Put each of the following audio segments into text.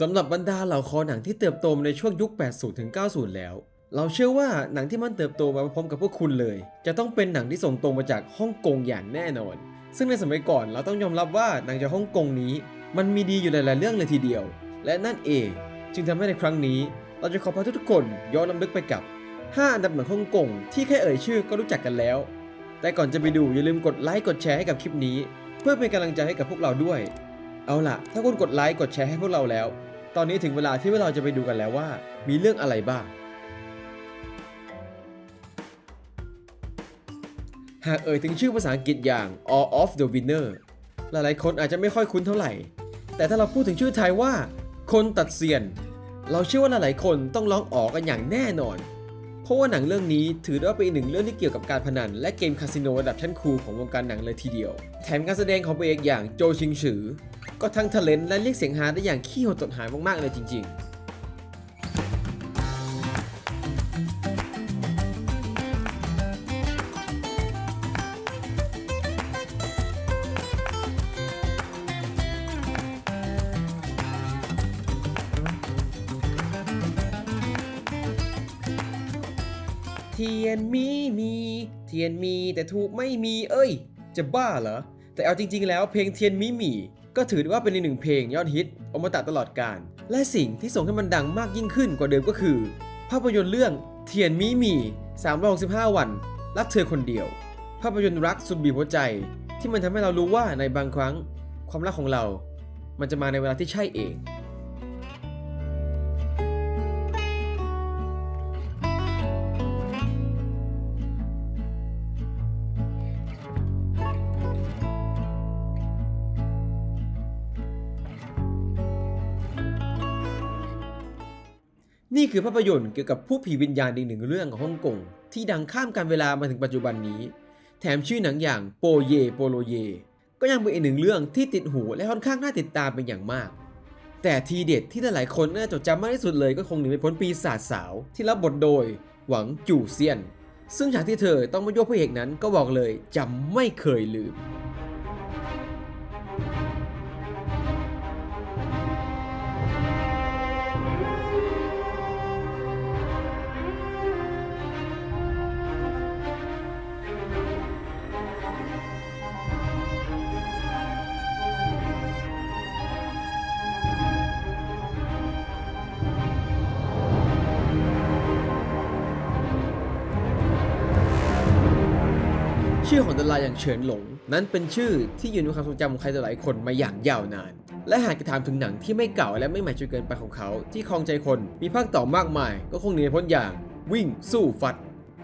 สำหรับบรรดาเหล่าคอหนังที่เติบโตมาในช่วงยุค 80 ถึง 90 แล้ว เราเชื่อว่าหนังที่มันเติบโตมาพร้อมกับพวกคุณเลย จะต้องเป็นหนังที่ส่งตรงมาจากฮ่องกงอย่างแน่นอน ซึ่งในสมัยก่อนเราต้องยอมรับว่าหนังจากฮ่องกงนี้ มันมีดีอยู่หลายๆเรื่องเลยทีเดียว และนั่นเองจึงทำให้ในครั้งนี้ เราจะขอพาทุกๆคนย้อนลำลึกไปกับ 5 อันดับหนังฮ่องกงที่แค่เอ่ยชื่อก็รู้จักกันแล้ว แต่ก่อนจะไปดูอย่าลืมกดไลค์กดแชร์ให้กับคลิปนี้ เพื่อเป็นกำลังใจให้กับพวกเราด้วย เอาล่ะ ถ้าคุณกดไลค์กดแชร์ให้พวกเราแล้ว ตอนนี้ถึงเวลาที่พวกเราจะไปดูกันแล้วว่า มีเรื่องอะไรบ้าง หากเอ่ยถึงชื่อภาษาอังกฤษอย่าง All of the Winner หลายๆคนอาจจะไม่ค่อยคุ้นเท่าไหร่ แต่ถ้าเราพูดถึงชื่อไทยว่า คนตัดเซียน เราเชื่อว่าหลายๆคนต้องร้องออกกันอย่างแน่นอน เพราะว่าหนังเรื่องนี้ถือได้ว่าเป็นหนึ่งเรื่องที่เกี่ยวกับการพนัน และเกมคาสิโนระดับชั้นครูของวงการหนังเลยทีเดียว แถมการแสดงของพระเอกอย่างโจชิงฉือ ก็ทั้งทะเลนและเรียกเสียงฮาได้อย่างขี้หดตดหายมากๆเลยจริงๆเทียนมีมีเทียนมีแต่ถูกไม่มีเอ้ย จะบ้าเหรอ แต่เอาจริง ๆ แล้วเพลงเทียนมีมี ก็ถือว่าเป็นอีกหนึ่งเพลงยอดฮิตอมตะตลอดกาลและสิ่งที่ส่งให้มันดังมากยิ่งขึ้นกว่าเดิมก็คือ ภาพยนตร์เรื่องเทียนมีมี365 วัน รักเธอคนเดียว ภาพยนตร์รักสุดบีบหัวใจ ที่มันทำให้เรารู้ว่าในบางครั้ง ความรักของเรา มันจะมาในเวลาที่ใช่เอง นี่คือภาพยนตร์เกี่ยวกับผู้ผีวิญญาณอีกหนึ่งเรื่องของฮ่องกงที่ดังข้ามการเวลามาถึงปัจจุบันนี้ แถมชื่อหนังอย่างโปเยโปโลเย ก็ยังเป็นอีกหนึ่งเรื่องที่ติดหูและค่อนข้างน่าติดตามเป็นอย่างมาก แต่ทีเด็ดที่หลายคนน่าจะจดจำมากที่สุดเลยก็คงหนีไม่พ้นปีศาจสาว ที่รับบทโดย หวังจู่เซียน ซึ่งฉากที่เธอต้องมายกพระเอกนั้นก็บอกเลยจำไม่เคยลืม ชื่อของดาราอย่างเฉินหลง นั้นเป็นชื่อที่อยู่ในความทรงจำของใครหลายคนมาอย่างยาวนาน และหากจะถามถึงหนังที่ไม่เก่าและไม่ใหม่จนเกินไปของเขา ที่ครองใจคนมีภาคต่อมากมาย ก็คงหนีพ้นอย่าง วิ่งสู้ฟัด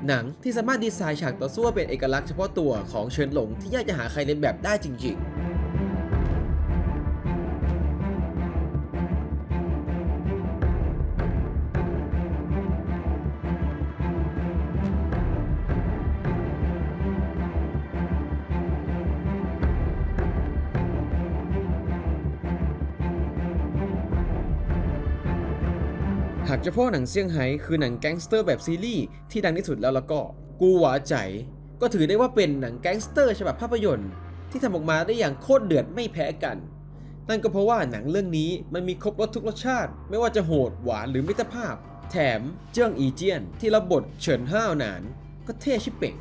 หนังที่สามารถดีไซน์ฉากต่อสู้เป็นเอกลักษณ์เฉพาะตัวของเฉินหลงที่ยากจะหาใครเลียนแบบได้จริง ๆ หากจะพ่อหนังเซี่ยงไฮ้คือหนังแก๊งสเตอร์แบบซีรีส์ที่ดังที่สุดแล้วแล้วก็กูหวาใจ ก็ถือได้ว่าเป็นหนังแก๊งสเตอร์ฉบับภาพยนตร์ ที่ทำออกมาได้อย่างโคตรเดือดไม่แพ้กัน นั่นก็เพราะว่าหนังเรื่องนี้มันมีครบรสทุกรสชาติ ไม่ว่าจะโหดหวานหรือมิตรภาพ แถมเจิ้งอีเจียนที่รับบทเฉินห้าวหนาน ก็เท่ชิบเป่ง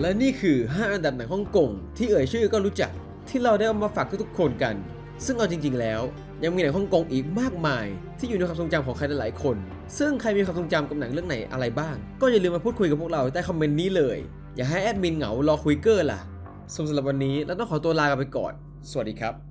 และนี่คือ 5 อันดับหนังฮ่องกงที่เอ่ยชื่อก็รู้จักที่เราได้เอามาฝากทุกๆคนกัน ซึ่งเอาจริง ๆ แล้ว ยังมีหนังฮ่องกงอีกมากมาย ที่อยู่ในความทรงจำของใครหลายๆคน ซึ่งใครมีความทรงจำกับหนังเรื่องไหนอะไรบ้าง ก็อย่าลืมมาพูดคุยกับพวกเราใต้คอมเมนต์นี้เลย อย่าให้แอดมินเหงารอคุยเกอร์ล่ะสำหรับวันนี้เราต้องขอตัวลากันไปก่อน สวัสดีครับ